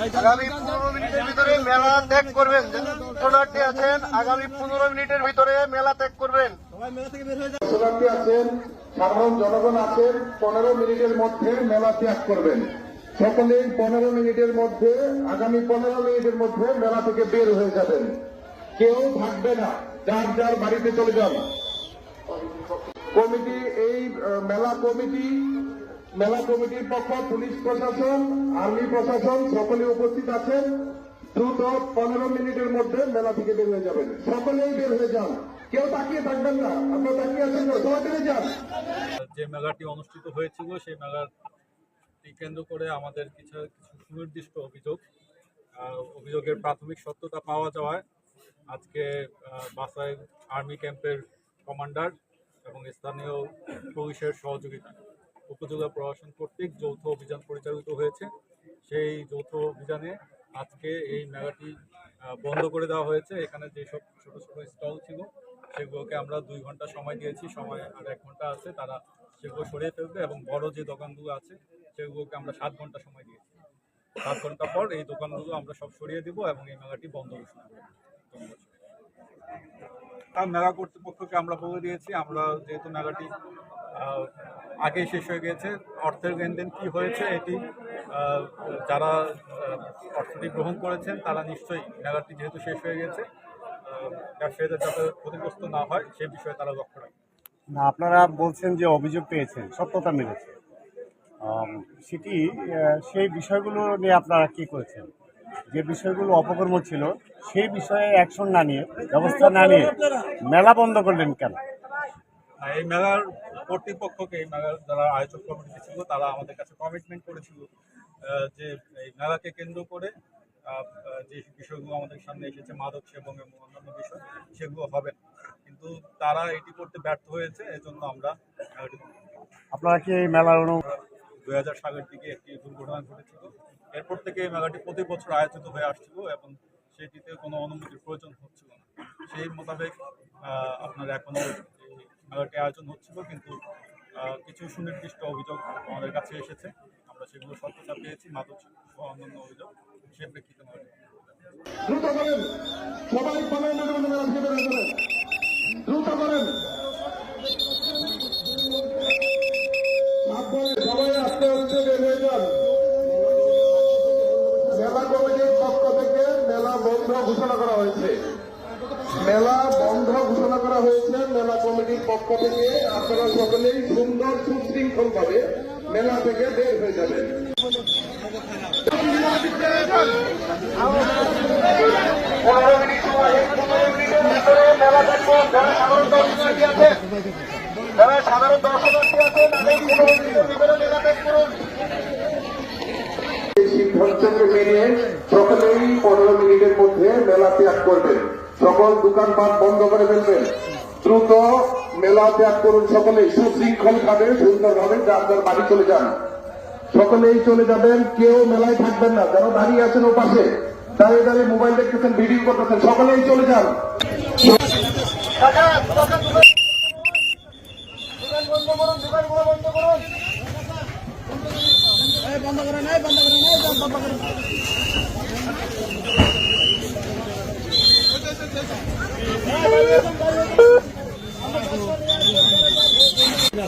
আগামী পনেরো মিনিটের ভিতরে মেলা ত্যাগ করবেন। যারা দর্শনার্থী আছেন আগামী পনেরো মিনিটের ভিতরে মেলা ত্যাগ করবেন। দর্শনার্থী আছেন সাধারণ জনগণ আছেন পনেরো মিনিটের মধ্যে মেলা ত্যাগ করবেন। সকলেই পনেরো মিনিটের মধ্যে আগামী পনেরো মিনিটের মধ্যে মেলা থেকে বের হয়ে যাবেন। কেউ থাকবে না যার যার বাড়িতে চলে যান। কমিটি এই মেলা কমিটি মেলা কমিটির পক্ষ, পুলিশ প্রশাসন, আর্মি প্রশাসন, সকলে উপস্থিত আছেন। দ্রুত পনেরো মিনিটের মধ্যে মেলা থেকে বের হয়ে যাবেন। সকলেই বের হয়ে যান। কেউ তাকিয়ে থাকবেন না। আপনারা তাকিয়ে আছেন? সবাই যান। যে মেলাটি অনুষ্ঠিত হয়েছিল, সেই মেলাটি কেন্দ্র করে আমাদের কিছু কিছু সুনির্দিষ্ট অভিযোগ। অভিযোগের প্রাথমিক সত্যতা পাওয়া যাওয়ায় আজকে বাসাই আর্মি ক্যাম্পের কমান্ডার এবং স্থানীয় পুলিশের সহযোগিতা উপজেলা প্রশাসন কর্তৃক যৌথ অভিযান পরিচালিত হয়েছে। সেই যৌথ অভিযানে আজকে এই মেলাটি বন্ধ করে দেওয়া হয়েছে। এখানে যেসব ছোট ছোট স্টল ছিল, সেগুলোকে আমরা দুই ঘণ্টা সময় দিয়েছি। সময় আর এক ঘণ্টা আছে, তারা সেগুলো সরিয়ে ফেলবে এবং বড় যে দোকানগুলো আছে, সেগুলোকে আমরা সাত ঘণ্টা সময় দিয়েছি। সাত ঘণ্টা পর এই দোকানগুলো আমরা সব সরিয়ে দিব এবং এই মেলাটি বন্ধ ঘোষণা তার মেলা কর্তৃপক্ষকে আমরা বলে দিয়েছি, আমরা যেহেতু মেলাটি আগেই শেষ হয়ে গেছে অর্থের লেনদেন কি হয়েছে এটি যারা অর্থটি গ্রহণ করেছেন, তারা নিশ্চয়ই মেলাটি যেহেতু শেষ হয়ে গেছে ব্যবসায়ীদের যাতে ক্ষতিগ্রস্ত না হয়, সে বিষয়ে তারা লক্ষ্য রাখবে না, আপনারা বলছেন যে অভিযোগ পেয়েছেন, সত্যতা মিলেছে। সেটি সেই বিষয়গুলো নিয়ে আপনারা কি করেছেন? যে বিষয়গুলো অপকর্ম ছিল, সেই বিষয়ে অ্যাকশন না নিয়ে, ব্যবস্থা না নিয়ে মেলা বন্ধ করলেন কেন? এই মেলার কর্তৃপক্ষকে এই মেলার যারা আয়োজক কমিটি ছিল তারা আমাদের কাছে কমিটমেন্ট করেছিল যে এই মেলাকে কেন্দ্র করে যে বিষয়গুলো আমাদের সামনে এসেছে মাদক সেবন এবং অন্যান্য বিষয় সেগুলো হবে না। কিন্তু তারা এটি করতে ব্যর্থ হয়েছে এজন্য আমরা আপনারা কি এই মেলার অনু দুই হাজার সালের দিকে একটি দুর্ঘটনা ঘটেছিল। এরপর থেকে এই মেলাটি প্রতি বছর আয়োজিত হয়ে আসছিল এবং সেটিতে কোনো অনুমতির প্রয়োজন হচ্ছিল না। সেই মোতাবেক আপনার এখনও মেলাটি আয়োজন হচ্ছিল, কিন্তু কিছু সুনির্দিষ্ট অভিযোগ আমাদের কাছে এসেছে। আমরা সেগুলো সত্যতা পেয়েছি, মাদক অন্যান্য অভিযোগ সে প্রেক্ষিতে দ্রুত সবাই মেলা থেকে মেলা বন্ধ ঘোষণা করা হয়েছে। মেলা বন্ধ পক্ষ থেকে আপনারা সকলেই সুন্দর সুশৃঙ্খল ভাবে মেলা থেকে বের হয়ে যাবেন। পনেরো মিনিটের মেনে সকলেই পনেরো মিনিটের মধ্যে মেলা ত্যাগ করবেন। সকল দোকানপাট বন্ধ করে ফেলবেন। দ্রুত মেলা ত্যাগ করুন সকলে সুশৃঙ্খল ভাবে সুন্দর ভাবে যার যার বাড়ি চলে যান। সকলেই চলে যাবেন, কেউ মেলায় থাকবেন না। যারা দাঁড়িয়ে আছেন ও পাশে, দাঁড়িয়ে দাঁড়িয়ে মোবাইল দেখতেছেন, ভিডিও করতেছেন, সকলেই চলে যান। দোকান দোকান বন্ধ করুন বন্ধ করুন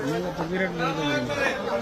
দিতাইছে